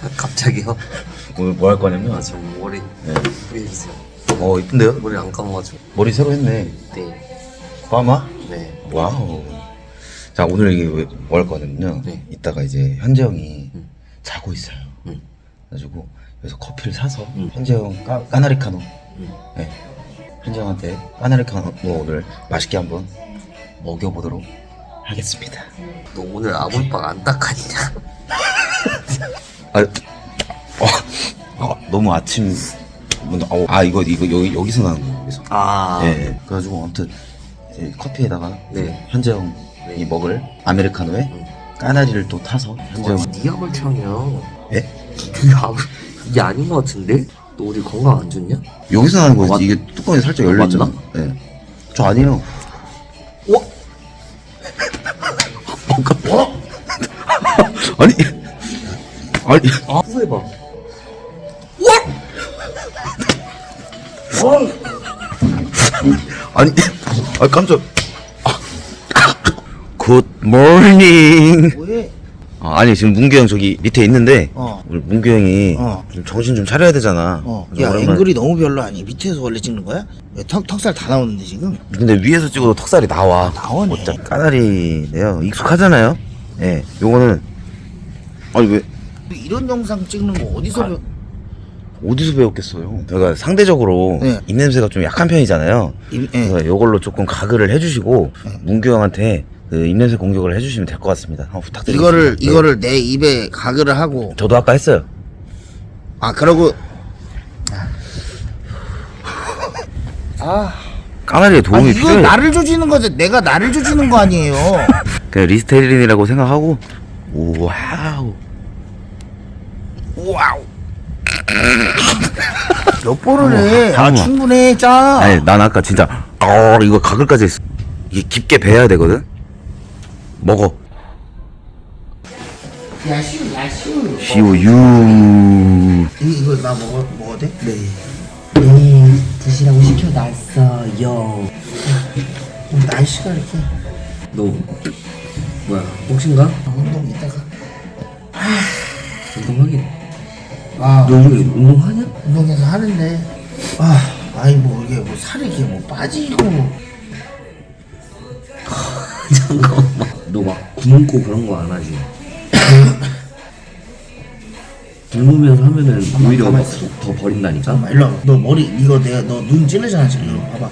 자 오늘 갑자기요? 오늘 뭐 할 거냐면 아 지금 머리 네. 해주세요. 어 이쁜데요? 머리 안 감아가지고. 머리 새로 했네. 네. 파마? 네. 와우. 자 오늘 이게 왜- 뭐할 거냐면요. 네. 이따가 이제 현재 형이 음. 자고 있어요. 음. 그래가지고 여기서 커피를 사서 음. 현재 형 까, 까나리카노. 음. 네. 현재 형한테 까나리카노를 맛있게 한번 먹여보도록 하겠습니다. 너 오늘 아물빵 안 닦았냐? 아, 어, 어, 너무 아침. 어, 아 이거 이거 여기 여기서 나는 거예요. 여기서. 아. 예. 그래가지고 아무튼 이제 커피에다가 네. 현재 형이 먹을 아메리카노에 음. 까나리를 또 타서 현재 와, 형. 네 아물창이야. 예? 네 이게 아닌 것 같은데? 너 우리 건강 안 좋냐? 여기서 나는 거지. 맞- 이게 뚜껑이 살짝 열려 있잖아. 맞나? 예. 저 아니에요. 와. 어? 아니. 아니. 아 후회봐. 아니. 아 깜짝. 굿 모닝. 뭐해? 어, 아니 지금 문규 형 저기 밑에 있는데 어. 우리 문규 형이 어. 좀 정신 좀 차려야 되잖아. 어. 그래서 야, 오랜만에- 앵글이 너무 별로 아니. 밑에서 원래 찍는 거야? 야, 턱, 턱살 다 나오는데 지금? 근데 위에서 찍어도 턱살이 나와. 나오네. 어차 까나리네요. 익숙하잖아요. 예. 요거는 아니 왜 이런 영상 찍는 거 어디서 배... 어디서 배웠겠어요? 제가 상대적으로 네. 입냄새가 좀 약한 편이잖아요. 입- 예. 그래서 요걸로 조금 가글을 해주시고 문규 형한테 그 입냄새 공격을 해주시면 될 것 같습니다. 한번 부탁드리겠습니다. 이거를 네. 이거를 내 입에 가글을 하고 저도 아까 했어요. 아 그러고 아, 아 도움이 이거 필요해. 나를 조지는 거지 내가 나를 조지는 거 아니에요 그냥 리스테린이라고 생각하고 오 와우. 와우 몇 번을 해 아, 어, 충분해 짜 아니 난 아까 진짜 어 이거 가글까지 했어. 이게 깊게 배야 되거든. 먹어. 야슈 야슈 시오 유. 이, 이거 나 먹어, 먹어도 돼? 네 네 드시라고 시켜놨어요. 날씨가 이렇게 너 뭐야 혹신가? 아, 운동 이따가 운동하긴. 아 너 요즘에 운동하냐? 운동해서 하는데 아 아니 뭐 이게 뭐 살이 이렇게 뭐 빠지고 잠깐만. 너 막 굶고 그런 거 안 하지? 굶으면서 하면은 오히려 더 버린다니까? 잠깐만 일로 와봐 너 머리 이거 내가 너눈 찌르잖아 지금 이거 봐봐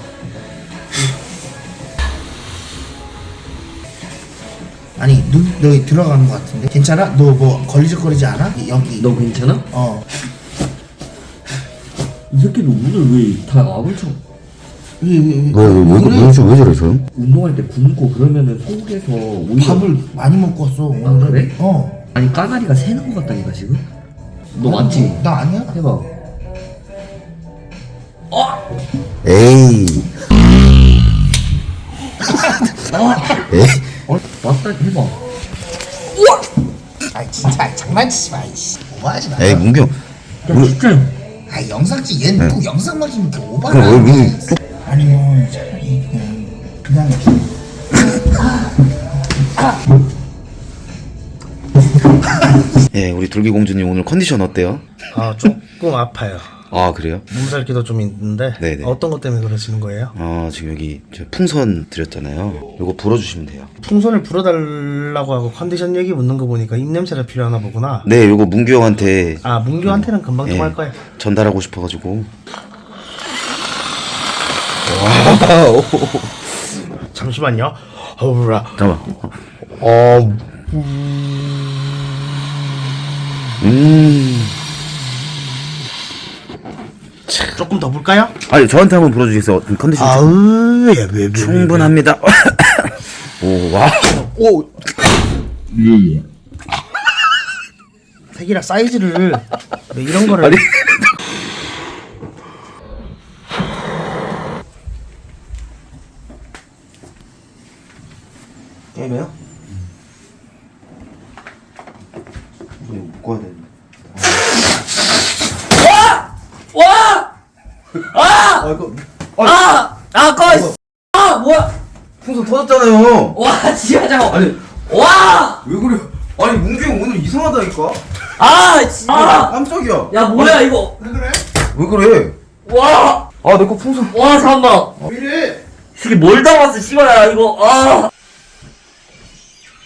아니 눈 여기 들어가는 것 같은데 괜찮아? 너 뭐 걸리적거리지 않아? 여기 너 괜찮아? 어 이 새끼는 오늘 왜 다 아물청 왜, 왜, 왜, 왜 왜? 왜, 왜 저래 저 형? 운동할 때 굶고 그러면은 속에서 오히려 밥을 많이 먹고 왔어 아, 그래? 어 아니 까나리가 새는 것 같다니까 지금? 너 맞지? 나 아니야? 해봐 에이. 에이. 어? 맞다 해봐 아이 진짜 장난치지 마 이씨 오버하지 마 에이 문규 형. 야 진짜 아 영상 찍 얘는 꼭 영상만 찍으면 이렇게 네. 그럼 왜 오버하는 왜- 거지 아니면 차라리 그냥 그냥 예 우리 돌기 공주님 오늘 컨디션 어때요? 아 조금 아파요. 아 그래요? 몸살기도 좀 있는데 네네. 어떤 것 때문에 그러시는 거예요? 아 지금 여기 저 풍선 드렸잖아요. 요거 불어주시면 돼요. 풍선을 불어달라고 하고 컨디션 얘기 묻는 거 보니까 입냄새가 필요하나 보구나. 네 요거 문규 형한테 아 문규한테는 금방 예, 통할 거야. 전달하고 싶어가지고. 잠시만요. 어우라. 잠깐만. 어 음. 조금 더 볼까요? 아니 저한테 한번 불어주겠어요. 컨디션 좀- 아우 예, 왜, 왜, 충분합니다. 오 와. 오. 색이랑 사이즈를 왜 이런 거를 아니. 게임해요? 이거 묶어야 되는데. 아! 꺼! 아! 뭐야? 풍선 터졌잖아요. 와 진짜 잠깐 아니 와! 왜 그래? 아니 문규 형 오늘 이상하다니까? 아 진짜. 아 깜짝이야. 야 뭐야 이거? 왜 그래? 와! 아 내 거 풍선. 와 잠깐만. 이래? 이게 뭘 담았어 씨발야 이거. 아!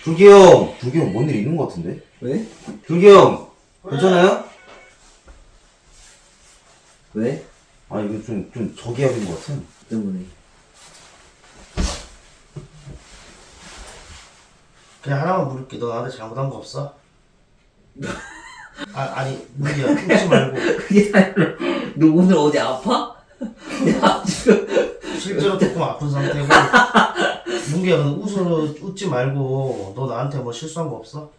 불기 형 불기 형 뭔 일 있는 거 같은데? 왜? 불기 형 괜찮아요? 왜? 아 이거 좀 좀 저기압인 것 같아 때문에 그냥 하나만 물을게 너 나한테 잘못한 거 없어? 아, 아니 문제야 웃지 말고 그게 아니라 너 오늘 어디 아파? 야 지금 실제로 조금 아픈 상태고 문기야 너 웃어 웃지 말고 너 나한테 뭐 실수한 거 없어?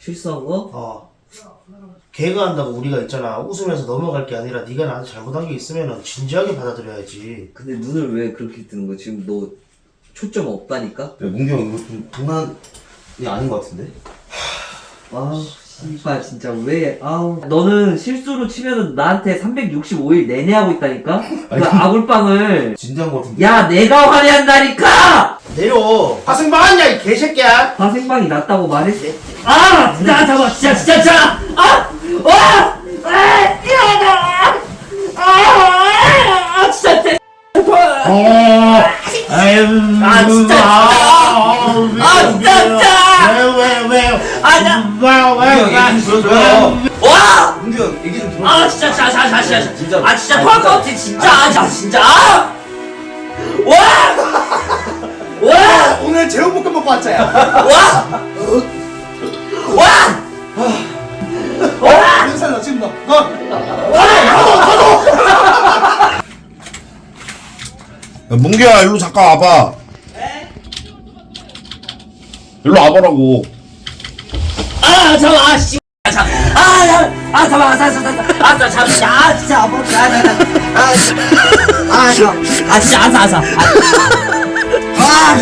실수한 거? 어 개그한다고 우리가 있잖아 웃으면서 넘어갈 게 아니라 네가 나한테 잘못한 게 있으면 진지하게 받아들여야지 근데 눈을 왜 그렇게 뜨는 거야? 지금 너 초점 없다니까? 야 문규 형 이거 좀 장난이 아닌 것 같은데 아 씨발 진짜 왜 아우 너는 실수로 치면은 나한테 365일 내내 하고 있다니까? 그 아굴빵을 진지한 것 같은데 야 내가 화내한다니까! 내려 가슴 망했냐 이 개새끼야 화생방이 낫다고 말했지 아! 진짜 잠깐 진짜 진짜 진짜! 아! 와! 아! 미안하다! 아! 아! 진짜 대... 아 진짜 아 진짜 진짜! 왜왜왜 아나! 문규 형 얘기 좀 들어줘요 와! 문규 형 얘기 좀 들어줘 아 진짜 진짜 진짜 진짜 진짜 진짜. 아 진짜 토할 것 같아 진짜 아 진짜 진짜 아! 와! 와! 오늘 제육볶음 먹고 왔자야 와! 와! 인사 너 지금 너 야, 문규야, 일로 잠깐 와봐. 일로 와보라고. 아 잠깐 아 씨. 아 잠. 아 잠깐. 아 잠깐. 아 잠깐. 아 잠깐. 잠깐. 아 진짜 아파. 아 아.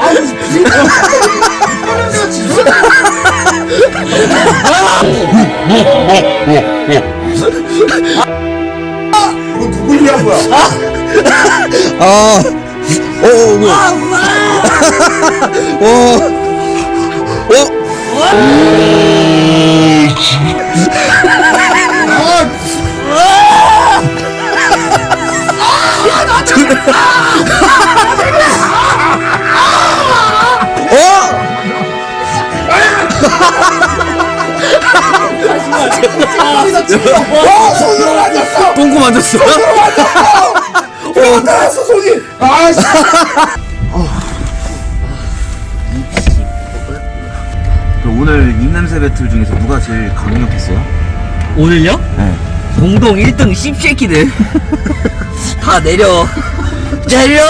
아 잠깐. 아 진짜 아사 아사. 아 잠깐. 누굴 위한 거야? 아, 어, 어, 뭐야? 어, 어, 똥꼬 만졌어? 나왔어 손이 아씨 오늘 입냄새 배틀 중에서 누가 제일 강력했어요? 오늘요? 네 공동 1등 씹새끼들 다 내려 내려